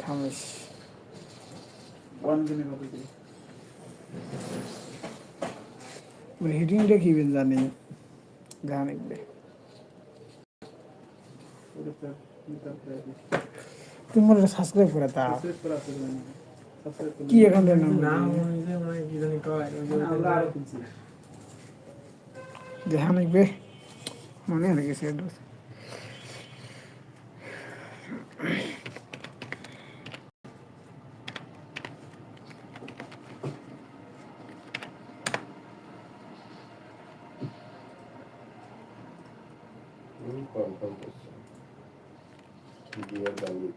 থামিস মানে হিটিংটা কি জানি মিটার প্রায় তুমি মনে সাবস্ক্রাইব করে তা কি অ্যাকাউন্টের নাম নাম মানে কি জানি কয় আরও মনে হয়ে em plantação de